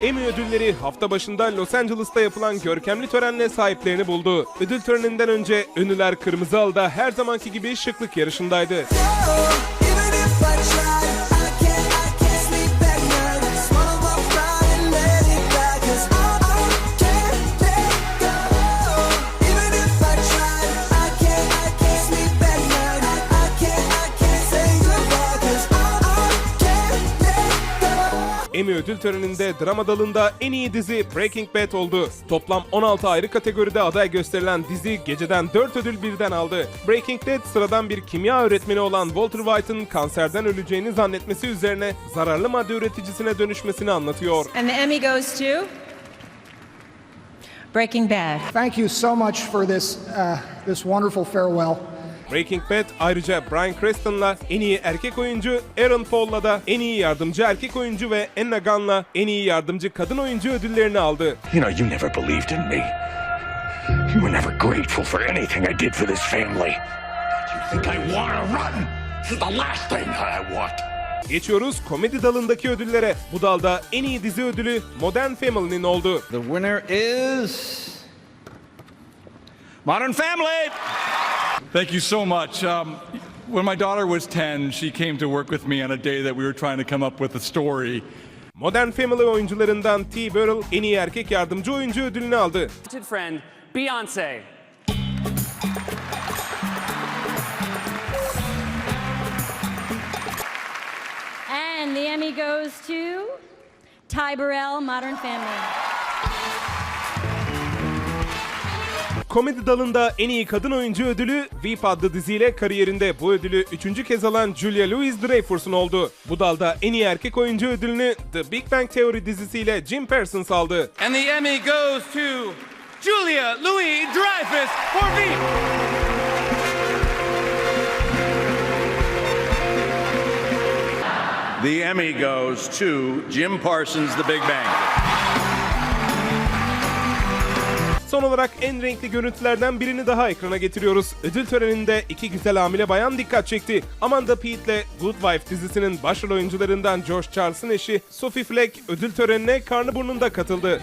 Emmy ödülleri hafta başında Los Angeles'ta yapılan görkemli törenle sahiplerini buldu. Ödül töreninden önce ünlüler Kırmızı Halı'da her zamanki gibi şıklık yarışındaydı. Emmy ödül töreninde drama dalında en iyi dizi Breaking Bad oldu. Toplam 16 ayrı kategoride aday gösterilen dizi geceden 4 ödül birden aldı. Breaking Bad sıradan bir kimya öğretmeni olan Walter White'ın kanserden öleceğini zannetmesi üzerine zararlı madde üreticisine dönüşmesini anlatıyor. And the Emmy goes to Breaking Bad. Thank you so much for this uh, this wonderful farewell. Breaking Bad ayrıca Bryan Cranston'la en iyi erkek oyuncu, Aaron Paul'la da en iyi yardımcı erkek oyuncu ve Anna Gunn'la en iyi yardımcı kadın oyuncu ödüllerini aldı. You know, you never believed in me. You were never grateful for anything I did for this family. You think I want to run? This is the last thing I want. Geçiyoruz komedi dalındaki ödüllere. Bu dalda en iyi dizi ödülü Modern Family'nin oldu. The winner is Modern Family. Thank you so much. Um, when my daughter was 10, she came to work with me on a day that we were trying to come up with a story. Modern Family oyuncularından T. Burrell en iyi erkek yardımcı oyuncu ödülünü aldı. talented friend, Beyonce. And the Emmy goes to Ty Burrell, Modern Family. Komedi dalında en iyi kadın oyuncu ödülü Veep adlı diziyle kariyerinde bu ödülü üçüncü kez alan Julia Louis-Dreyfus'un oldu. Bu dalda en iyi erkek oyuncu ödülünü The Big Bang Theory dizisiyle Jim Parsons aldı. And the Emmy goes to Julia Louis Dreyfus for Veep. The Emmy goes to Jim Parsons, The Big Bang. Son olarak en renkli görüntülerden birini daha ekrana getiriyoruz. Ödül töreninde iki güzel hamile bayan dikkat çekti. Amanda Peet ile Good Wife dizisinin başrol oyuncularından Josh Charles'ın eşi Sophie Fleck ödül törenine karnı burnunda katıldı.